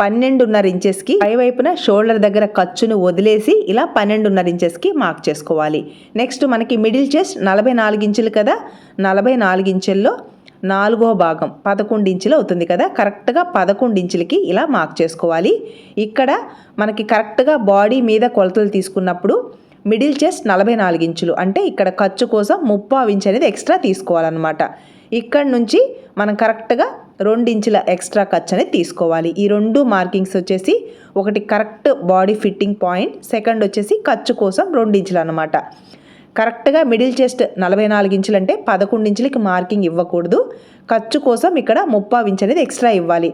పన్నెండున్నర ఇంచెస్కి పై వైపున షోల్డర్ దగ్గర ఖర్చును వదిలేసి ఇలా పన్నెండున్నర ఇంచెస్కి మార్క్ చేసుకోవాలి. నెక్స్ట్ మనకి మిడిల్ చెస్ట్ నలభై నాలుగు ఇంచులు కదా. నలభై నాలుగు ఇంచుల్లో నాలుగో భాగం పదకొండు ఇంచులు అవుతుంది కదా? కరెక్ట్గా పదకొండు ఇంచులకి ఇలా మార్క్ చేసుకోవాలి. ఇక్కడ మనకి కరెక్ట్గా బాడీ మీద కొలతలు తీసుకున్నప్పుడు మిడిల్ చెస్ట్ నలభై నాలుగు ఇంచులు. అంటే ఇక్కడ ఖర్చు కోసం ముప్పావు ఇంచు అనేది ఎక్స్ట్రా తీసుకోవాలన్నమాట. ఇక్కడ నుంచి మనం కరెక్ట్గా రెండు ఇంచుల ఎక్స్ట్రా ఖర్చు అనేది తీసుకోవాలి. ఈ రెండు మార్కింగ్స్ వచ్చేసి ఒకటి correct body fitting point second వచ్చేసి ఖర్చు కోసం రెండు ఇంచులు అనమాట కరెక్ట్గా మిడిల్ చెస్ట్ నలభై నాలుగు ఇంచులు అంటే పదకొండు ఇంచులకి మార్కింగ్ ఇవ్వకూడదు. ఖర్చు కోసం ఇక్కడ ముప్పావు ఇంచ్ అనేది ఎక్స్ట్రా ఇవ్వాలి.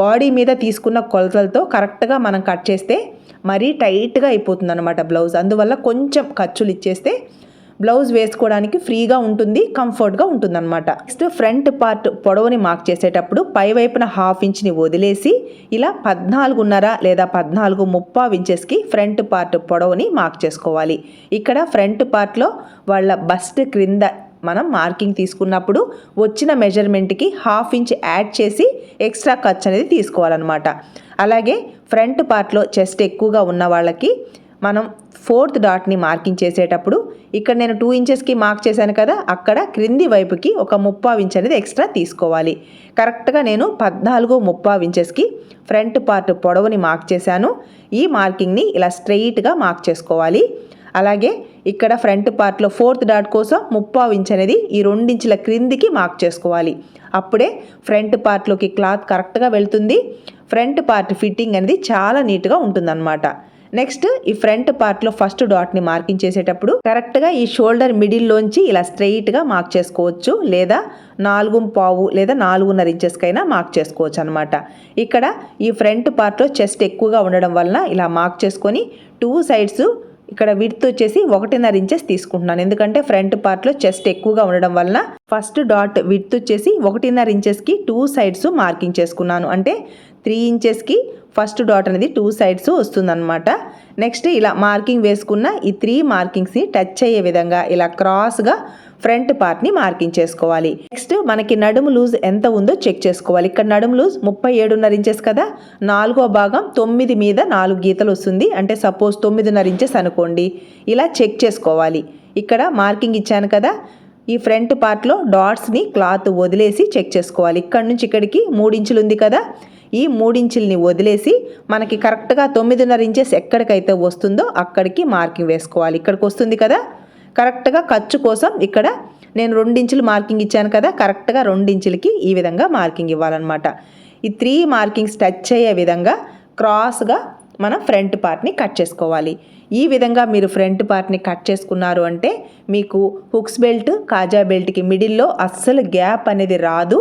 బాడీ మీద తీసుకున్న కొలతలతో కరెక్ట్గా మనం కట్ చేస్తే మరీ టైట్గా అయిపోతుంది అనమాట బ్లౌజ్. అందువల్ల కొంచెం ఖర్చులు ఇచ్చేస్తే బ్లౌజ్ వేసుకోవడానికి ఫ్రీగా ఉంటుంది కంఫర్ట్గా ఉంటుంది అనమాట నెక్స్ట్ ఫ్రంట్ పార్ట్ పొడవుని మార్క్ చేసేటప్పుడు పై వైపున హాఫ్ ఇంచ్ని వదిలేసి ఇలా పద్నాలుగున్నర లేదా పద్నాలుగు ముప్పావు ఇంచెస్కి ఫ్రంట్ పార్ట్ పొడవుని మార్క్ చేసుకోవాలి. ఇక్కడ ఫ్రంట్ పార్ట్లో వాళ్ళ బస్ట్ క్రింద మనం మార్కింగ్ తీసుకున్నప్పుడు వచ్చిన మెజర్మెంట్కి హాఫ్ ఇంచ్ యాడ్ చేసి ఎక్స్ట్రా ఖర్చు అనేది తీసుకోవాలన్నమాట. అలాగే ఫ్రంట్ పార్ట్లో చెస్ట్ ఎక్కువగా ఉన్న వాళ్ళకి మనం ఫోర్త్ డాట్ని మార్కింగ్ చేసేటప్పుడు ఇక్కడ నేను టూ ఇంచెస్కి మార్క్ చేశాను కదా అక్కడ క్రింది వైపుకి ఒక ముప్పావు ఇంచ్ అనేది ఎక్స్ట్రా తీసుకోవాలి. కరెక్ట్గా నేను పద్నాలుగు ముప్పావు ఇంచెస్కి ఫ్రంట్ పార్ట్ పొడవుని మార్క్ చేశాను. ఈ మార్కింగ్ని ఇలా స్ట్రెయిట్గా మార్క్ చేసుకోవాలి. అలాగే ఇక్కడ ఫ్రంట్ పార్ట్లో ఫోర్త్ డాట్ కోసం ముప్పావు ఇంచ్ అనేది ఈ రెండించుల క్రిందికి మార్క్ చేసుకోవాలి. అప్పుడే ఫ్రంట్ పార్ట్లోకి క్లాత్ కరెక్ట్గా వెళ్తుంది. ఫ్రంట్ పార్ట్ ఫిట్టింగ్ అనేది చాలా నీట్గా ఉంటుందన్నమాట. నెక్స్ట్ ఈ ఫ్రంట్ పార్ట్లో ఫస్ట్ డాట్ని మార్కింగ్ చేసేటప్పుడు కరెక్ట్గా ఈ షోల్డర్ మిడిల్లోంచి ఇలా స్ట్రెయిట్గా మార్క్ చేసుకోవచ్చు. లేదా నాలుగు పావు లేదా నాలుగున్నర ఇంచెస్కైనా మార్క్ చేసుకోవచ్చు అనమాట ఇక్కడ ఈ ఫ్రంట్ పార్ట్లో చెస్ట్ ఎక్కువగా ఉండడం వలన ఇలా మార్క్ చేసుకొని టూ సైడ్స్ ఇక్కడ విడ్త్ వచ్చేసి ఒకటిన్నర ఇంచెస్ తీసుకుంటున్నాను. ఎందుకంటే ఫ్రంట్ పార్ట్లో చెస్ట్ ఎక్కువగా ఉండడం వలన ఫస్ట్ డాట్ విడ్త్ వచ్చేసి ఒకటిన్నర ఇంచెస్కి టూ సైడ్స్ మార్కింగ్ చేసుకున్నాను. అంటే త్రీ ఇంచెస్కి ఫస్ట్ డాట్ అనేది టూ సైడ్స్ వస్తుందన్నమాట. నెక్స్ట్ ఇలా మార్కింగ్ వేసుకున్న ఈ త్రీ మార్కింగ్స్ని టచ్ అయ్యే విధంగా ఇలా క్రాస్గా ఫ్రంట్ పార్ట్ని మార్కింగ్ చేసుకోవాలి. నెక్స్ట్ మనకి నడుము లూజ్ ఎంత ఉందో చెక్ చేసుకోవాలి. ఇక్కడ నడుము లూజ్ ముప్పై ఏడున్నర ఇంచెస్ కదా. నాలుగో భాగం తొమ్మిది మీద నాలుగు గీతలు వస్తుంది. అంటే సపోజ్ తొమ్మిదిన్నర ఇంచెస్ అనుకోండి. ఇలా చెక్ చేసుకోవాలి. ఇక్కడ మార్కింగ్ ఇచ్చాను కదా. ఈ ఫ్రంట్ పార్ట్లో డాట్స్ని క్లాత్ వదిలేసి చెక్ చేసుకోవాలి. ఇక్కడ నుంచి ఇక్కడికి మూడించులు ఉంది కదా. ఈ మూడించుల్ని వదిలేసి మనకి కరెక్ట్గా తొమ్మిదిన్నర ఇంచెస్ ఎక్కడికైతే వస్తుందో అక్కడికి మార్కింగ్ వేసుకోవాలి. ఇక్కడికి వస్తుంది కదా? కరెక్ట్గా ఖర్చు కోసం ఇక్కడ నేను రెండించులు మార్కింగ్ ఇచ్చాను కదా? కరెక్ట్గా రెండించులకి ఈ విధంగా మార్కింగ్ ఇవ్వాలన్నమాట. ఈ త్రీ మార్కింగ్స్ టచ్ అయ్యే విధంగా క్రాస్గా మనం ఫ్రంట్ పార్ట్ని కట్ చేసుకోవాలి. ఈ విధంగా మీరు ఫ్రంట్ పార్ట్ని కట్ చేసుకున్నారు అంటే మీకు హుక్స్ బెల్ట్ కాజా బెల్ట్కి మిడిల్లో అస్సలు గ్యాప్ అనేది రాదు.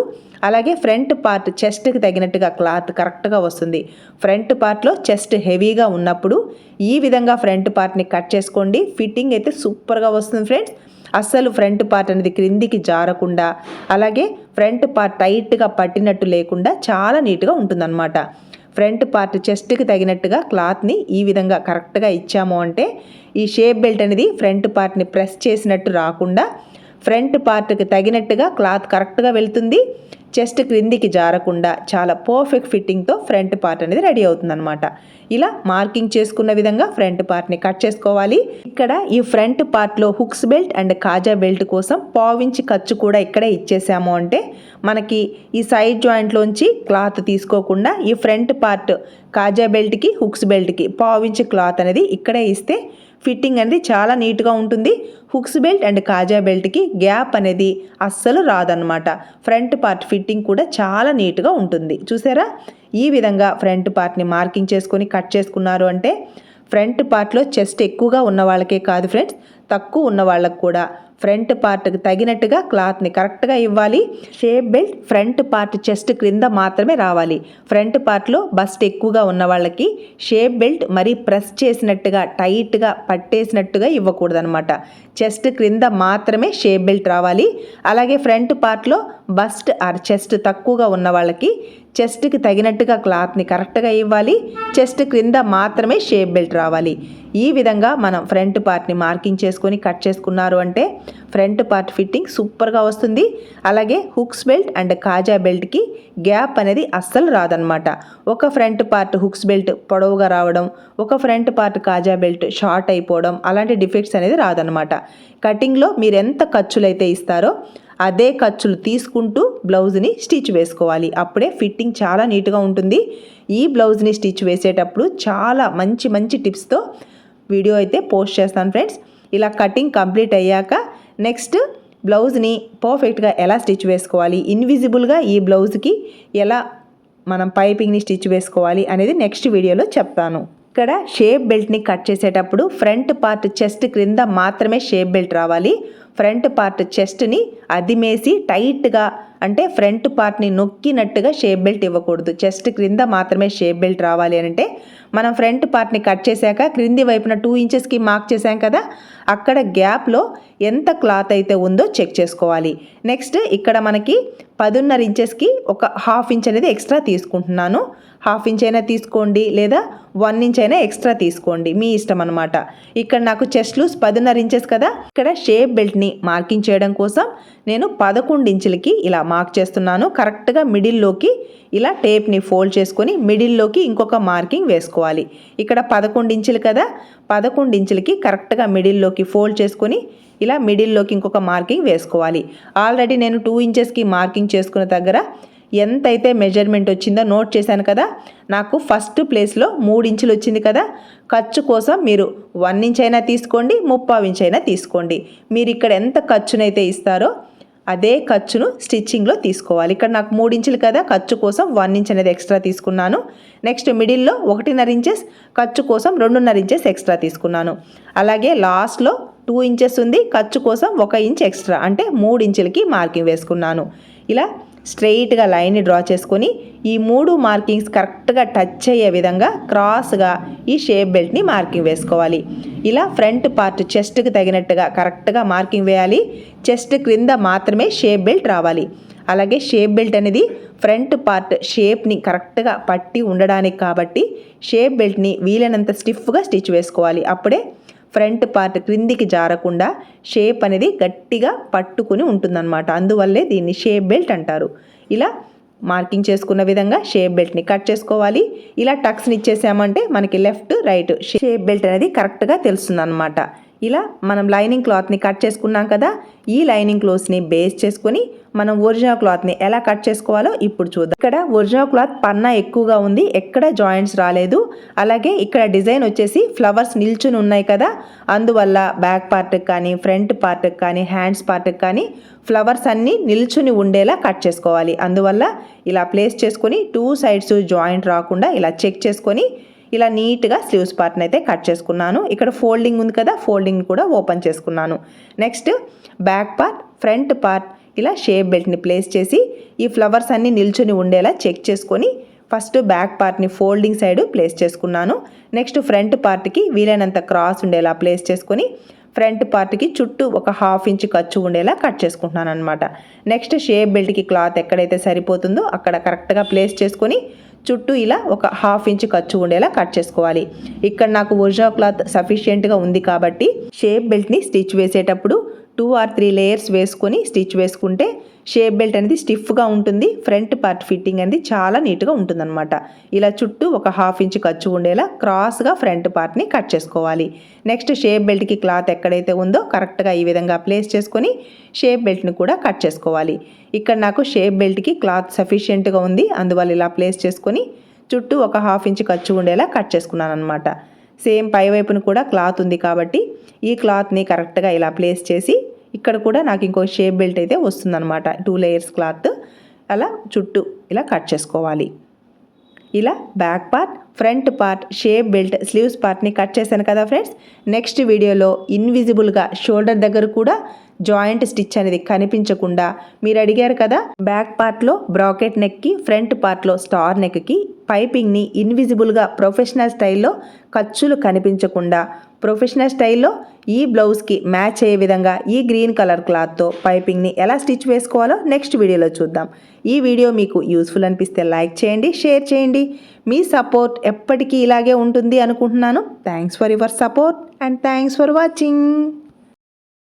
అలాగే ఫ్రంట్ పార్ట్ చెస్ట్కి తగినట్టుగా క్లాత్ కరెక్ట్గా వస్తుంది. ఫ్రంట్ పార్ట్లో చెస్ట్ హెవీగా ఉన్నప్పుడు ఈ విధంగా ఫ్రంట్ పార్ట్ని కట్ చేసుకోండి. ఫిట్టింగ్ అయితే సూపర్గా వస్తుంది ఫ్రెండ్స్. అస్సలు ఫ్రంట్ పార్ట్ అనేది క్రిందికి జారకుండా అలాగే ఫ్రంట్ పార్ట్ టైట్గా పట్టినట్టు లేకుండా చాలా నీట్గా ఉంటుందన్నమాట. ఫ్రంట్ పార్ట్ చెస్ట్కి తగినట్టుగా క్లాత్ని ఈ విధంగా కరెక్ట్గా ఇచ్చాము అంటే ఈ షేప్ బెల్ట్ అనేది ఫ్రంట్ పార్ట్ని ప్రెస్ చేసినట్టు రాకుండా ఫ్రంట్ పార్ట్కి తగినట్టుగా క్లాత్ కరెక్ట్గా వెళ్తుంది. చెస్ట్ క్రిందికి జారకుండా చాలా పర్ఫెక్ట్ ఫిట్టింగ్తో ఫ్రంట్ పార్ట్ అనేది రెడీ అవుతుందన్నమాట. ఇలా మార్కింగ్ చేసుకున్న విధంగా ఫ్రంట్ పార్ట్ని కట్ చేసుకోవాలి. ఇక్కడ ఈ ఫ్రంట్ పార్ట్లో హుక్స్ బెల్ట్ అండ్ కాజా బెల్ట్ కోసం పావించి ఖర్చు కూడా ఇక్కడే ఇచ్చేసాము అంటే మనకి ఈ సైడ్ జాయింట్లోంచి క్లాత్ తీసుకోకుండా ఈ ఫ్రంట్ పార్ట్ కాజా బెల్ట్కి హుక్స్ బెల్ట్కి పావించి క్లాత్ అనేది ఇక్కడే ఇస్తే ఫిట్టింగ్ అనేది చాలా నీట్గా ఉంటుంది. హుక్స్ బెల్ట్ అండ్ కాజా బెల్ట్కి గ్యాప్ అనేది అస్సలు రాదనమాట ఫ్రంట్ పార్ట్ ఫిట్టింగ్ కూడా చాలా నీట్గా ఉంటుంది. చూసారా? ఈ విధంగా ఫ్రంట్ పార్ట్ని మార్కింగ్ చేసుకొని కట్ చేసుకున్నారు అంటే ఫ్రంట్ పార్ట్లో చెస్ట్ ఎక్కువగా ఉన్న వాళ్ళకే కాదు ఫ్రెండ్స్ తక్కువ ఉన్న వాళ్ళకు కూడా. ఫ్రంట్ పార్ట్కి తగినట్టుగా క్లాత్ని కరెక్ట్గా ఇవ్వాలి. Shape belt front part chest క్రింద మాత్రమే రావాలి. ఫ్రంట్ పార్ట్లో బస్ట్ ఎక్కువగా ఉన్న వాళ్ళకి షేప్ బెల్ట్ మరీ ప్రెస్ చేసినట్టుగా టైట్గా పట్టేసినట్టుగా ఇవ్వకూడదనమాట చెస్ట్ క్రింద మాత్రమే షేప్ బెల్ట్ రావాలి. అలాగే ఫ్రంట్ పార్ట్లో బస్ట్ ఆర్ చెస్ట్ తక్కువగా ఉన్న వాళ్ళకి చెస్ట్కి తగినట్టుగా క్లాత్ని కరెక్ట్గా ఇవ్వాలి. చెస్ట్ క్రింద మాత్రమే షేప్ బెల్ట్ రావాలి. ఈ విధంగా మనం ఫ్రంట్ పార్ట్ని మార్కింగ్ చేసుకొని కట్ చేసుకున్నారు అంటే ఫ్రంట్ పార్ట్ ఫిట్టింగ్ సూపర్గా వస్తుంది. అలాగే హుక్స్ బెల్ట్ అండ్ కాజా బెల్ట్కి గ్యాప్ అనేది అస్సలు రాదనమాట ఒక ఫ్రంట్ పార్ట్ హుక్స్ బెల్ట్ పొడవుగా రావడం ఒక ఫ్రంట్ పార్ట్ కాజా బెల్ట్ షార్ట్ అయిపోవడం అలాంటి డిఫెక్ట్స్ అనేది రాదనమాట కటింగ్లో మీరు ఎంత ఖర్చులైతే ఇస్తారో అదే ఖర్చులు తీసుకుంటూ బ్లౌజ్ని స్టిచ్ వేసుకోవాలి. అప్పుడే ఫిట్టింగ్ చాలా నీట్గా ఉంటుంది. ఈ బ్లౌజ్ని స్టిచ్ వేసేటప్పుడు చాలా మంచి మంచి టిప్స్తో వీడియో అయితే పోస్ట్ చేస్తాను ఫ్రెండ్స్. ఇలా కటింగ్ కంప్లీట్ అయ్యాక నెక్స్ట్ బ్లౌజ్ని పర్ఫెక్ట్గా ఎలా స్టిచ్ వేసుకోవాలి? ఇన్విజిబుల్గా ఈ బ్లౌజ్కి ఎలా మనం పైపింగ్ని స్టిచ్ వేసుకోవాలి అనేది నెక్స్ట్ వీడియోలో చెప్తాను. ఇక్కడ షేప్ బెల్ట్ని కట్ చేసేటప్పుడు ఫ్రంట్ పార్ట్ చెస్ట్ క్రింద మాత్రమే షేప్ బెల్ట్ రావాలి. ఫ్రంట్ పార్ట్ చెస్ట్ని అదిమేసి టైట్గా అంటే ఫ్రంట్ పార్ట్ని నొక్కినట్టుగా షేప్ బెల్ట్ ఇవ్వకూడదు. చెస్ట్ క్రింద మాత్రమే షేప్ బెల్ట్ రావాలి అంటే మనం ఫ్రంట్ పార్ట్ని కట్ చేశాక క్రింది వైపున టూ ఇంచెస్కి మార్క్ చేశాం కదా అక్కడ గ్యాప్లో ఎంత క్లాత్ అయితే ఉందో చెక్ చేసుకోవాలి. నెక్స్ట్ ఇక్కడ మనకి పదున్నర ఇంచెస్కి ఒక హాఫ్ ఇంచ్ అనేది ఎక్స్ట్రా తీసుకుంటున్నాను. హాఫ్ ఇంచ్ అయినా తీసుకోండి లేదా వన్ ఇంచ్ అయినా ఎక్స్ట్రా తీసుకోండి. మీ ఇష్టం అనమాట ఇక్కడ నాకు చెస్ట్ లూస్ పదున్నర ఇంచెస్ కదా. ఇక్కడ షేప్ బెల్ట్ని మార్కింగ్ చేయడం కోసం నేను పదకొండు ఇంచులకి ఇలా మార్క్ చేస్తున్నాను. కరెక్ట్గా మిడిల్లోకి ఇలా టేప్ని ఫోల్డ్ చేసుకొని మిడిల్లోకి ఇంకొక మార్కింగ్ వేసుకోవాలి. ఇక్కడ పదకొండు ఇంచులు కదా. పదకొండు ఇంచులకి కరెక్ట్గా మిడిల్లోకి ఫోల్డ్ చేసుకొని ఇలా మిడిల్లోకి ఇంకొక మార్కింగ్ వేసుకోవాలి. ఆల్రెడీ నేను టూ ఇంచెస్కి మార్కింగ్ చేసుకున్న దగ్గర ఎంతైతే మెజర్మెంట్ వచ్చిందో నోట్ చేశాను కదా నాకు ఫస్ట్ ప్లేస్లో మూడు ఇంచులు వచ్చింది కదా ఖర్చు కోసం మీరు వన్ ఇంచ్ అయినా తీసుకోండి ముప్పావు ఇంచ్ అయినా తీసుకోండి. మీరు ఇక్కడ ఎంత ఖర్చునైతే ఇస్తారో అదే ఖర్చును స్టిచ్చింగ్లో తీసుకోవాలి. ఇక్కడ నాకు మూడు ఇంచులు కదా ఖర్చు కోసం వన్ ఇంచ్ అనేది ఎక్స్ట్రా తీసుకున్నాను. నెక్స్ట్ మిడిల్లో ఒకటిన్నర ఇంచెస్ ఖర్చు కోసం రెండున్నర ఇంచెస్ ఎక్స్ట్రా తీసుకున్నాను. అలాగే లాస్ట్లో టూ ఇంచెస్ ఉంది ఖర్చు కోసం ఒక ఇంచ్ ఎక్స్ట్రా అంటే మూడు ఇంచులకి మార్కింగ్ వేసుకున్నాను. ఇలా స్ట్రెయిట్గా లైన్ని డ్రా చేసుకొని ఈ మూడు మార్కింగ్స్ కరెక్ట్గా టచ్ అయ్యే విధంగా క్రాస్గా ఈ షేప్ బెల్ట్ని మార్కింగ్ వేసుకోవాలి. ఇలా ఫ్రంట్ పార్ట్ చెస్ట్కి తగినట్టుగా కరెక్ట్గా మార్కింగ్ వేయాలి. చెస్ట్ క్రింద మాత్రమే షేప్ బెల్ట్ రావాలి. అలాగే షేప్ బెల్ట్ అనేది ఫ్రంట్ పార్ట్ షేప్ని కరెక్ట్గా పట్టి ఉండడానికి కాబట్టి షేప్ బెల్ట్ని వీలైనంత స్టిఫ్గా స్టిచ్ వేసుకోవాలి. అప్పుడే ఫ్రంట్ పార్ట్ క్రిందికి జారకుండా షేప్ అనేది గట్టిగా పట్టుకుని ఉంటుందన్నమాట. అందువల్లే దీన్ని షేప్ బెల్ట్ అంటారు. ఇలా మార్కింగ్ చేసుకున్న విధంగా షేప్ బెల్ట్ని కట్ చేసుకోవాలి. ఇలా టక్స్ని ఇచ్చేసామంటే మనకి లెఫ్ట్ రైట్ షేప్ బెల్ట్ అనేది కరెక్ట్గా తెలుస్తుంది అనమాట ఇలా మనం లైనింగ్ క్లాత్ని కట్ చేసుకున్నాం కదా ఈ లైనింగ్ క్లోత్స్ని బేస్ చేసుకొని మనం ఒరిజినల్ క్లాత్ని ఎలా కట్ చేసుకోవాలో ఇప్పుడు చూద్దాం. ఇక్కడ ఒరిజినల్ క్లాత్ పన్నా ఎక్కువగా ఉంది ఎక్కడ జాయింట్స్ రాలేదు. అలాగే ఇక్కడ డిజైన్ వచ్చేసి ఫ్లవర్స్ నిల్చుని ఉన్నాయి కదా అందువల్ల బ్యాక్ పార్ట్కి కానీ ఫ్రంట్ పార్ట్కి కానీ హ్యాండ్స్ పార్ట్కి కానీ ఫ్లవర్స్ అన్నీ నిల్చుని ఉండేలా కట్ చేసుకోవాలి. అందువల్ల ఇలా ప్లేస్ చేసుకొని టూ సైడ్స్ జాయింట్ రాకుండా ఇలా చెక్ చేసుకొని ఇలా నీట్గా స్లీవ్స్ పార్ట్ని అయితే కట్ చేసుకున్నాను. ఇక్కడ ఫోల్డింగ్ ఉంది కదా ఫోల్డింగ్ కూడా ఓపెన్ చేసుకున్నాను. Next back part front part ఇలా షేప్ బెల్ట్ని ప్లేస్ చేసి ఈ ఫ్లవర్స్ అన్నీ నిల్చొని ఉండేలా చెక్ చేసుకొని ఫస్ట్ బ్యాక్ పార్ట్ని ఫోల్డింగ్ సైడ్ ప్లేస్ చేసుకున్నాను. నెక్స్ట్ ఫ్రంట్ పార్ట్కి వీలైనంత క్రాస్ ఉండేలా ప్లేస్ చేసుకొని ఫ్రంట్ పార్ట్కి చుట్టూ ఒక హాఫ్ ఇంచ్ ఖర్చు ఉండేలా కట్ చేసుకుంటున్నాను అనమాట నెక్స్ట్ షేప్ బెల్ట్కి క్లాత్ ఎక్కడైతే సరిపోతుందో అక్కడ కరెక్ట్గా ప్లేస్ చేసుకొని చుట్టూ ఇలా ఒక హాఫ్ ఇంచ్ ఖర్చు ఉండేలా కట్ చేసుకోవాలి. ఇక్కడ నాకు ఒరిజినల్ క్లాత్ సఫిషియెంట్గా ఉంది కాబట్టి షేప్ బెల్ట్ని స్టిచ్ వేసేటప్పుడు టూ ఆర్ త్రీ లేయర్స్ వేసుకొని స్టిచ్ వేసుకుంటే షేప్ బెల్ట్ అనేది స్టిఫ్గా ఉంటుంది ఫ్రంట్ పార్ట్ ఫిట్టింగ్ అనేది చాలా నీట్గా ఉంటుందన్నమాట. ఇలా చుట్టూ ఒక హాఫ్ ఇంచ్ ఖర్చు ఉండేలా క్రాస్గా ఫ్రంట్ పార్ట్ని కట్ చేసుకోవాలి. నెక్స్ట్ షేప్ బెల్ట్కి క్లాత్ ఎక్కడైతే ఉందో కరెక్ట్గా ఈ విధంగా ప్లేస్ చేసుకొని షేప్ బెల్ట్ని కూడా కట్ చేసుకోవాలి. ఇక్కడ నాకు షేప్ బెల్ట్కి క్లాత్ సఫిషియెంట్గా ఉంది అందువల్ల ఇలా ప్లేస్ చేసుకొని చుట్టూ ఒక హాఫ్ ఇంచ్ ఖర్చు ఉండేలా కట్ చేసుకున్నాను అనమాట సేమ్ పై వైపున కూడా క్లాత్ ఉంది కాబట్టి ఈ క్లాత్ని కరెక్ట్గా ఇలా ప్లేస్ చేసి ఇక్కడ కూడా నాకు ఇంకో షేప్ బెల్ట్ అయితే వస్తుందన్నమాట. టూ లేయర్స్ క్లాత్ అలా చుట్టూ ఇలా కట్ చేసుకోవాలి. ఇలా back part front part shape belt sleeves పార్ట్ని కట్ చేశాను కదా ఫ్రెండ్స్ నెక్స్ట్ వీడియోలో ఇన్విజిబుల్గా షోల్డర్ దగ్గర కూడా జాయింట్ స్టిచ్ అనేది కనిపించకుండా మీరు అడిగారు కదా బ్యాక్ పార్ట్లో బ్రాకెట్ నెక్కి ఫ్రంట్ పార్ట్లో స్టార్ నెక్కి పైపింగ్ని ఇన్విజిబుల్గా ప్రొఫెషనల్ స్టైల్లో ఖర్చులు కనిపించకుండా ప్రొఫెషనల్ స్టైల్లో ఈ బ్లౌజ్కి మ్యాచ్ అయ్యే విధంగా ఈ గ్రీన్ కలర్ క్లాత్తో పైపింగ్ని ఎలా స్టిచ్ వేసుకోవాలో నెక్స్ట్ వీడియోలో చూద్దాం. ఈ వీడియో మీకు యూస్ఫుల్ అనిపిస్తే లైక్ చేయండి షేర్ చేయండి. మీ సపోర్ట్ ఎప్పటికీ ఇలాగే ఉంటుంది అనుకుంటున్నాను. Thanks for your support and thanks for watching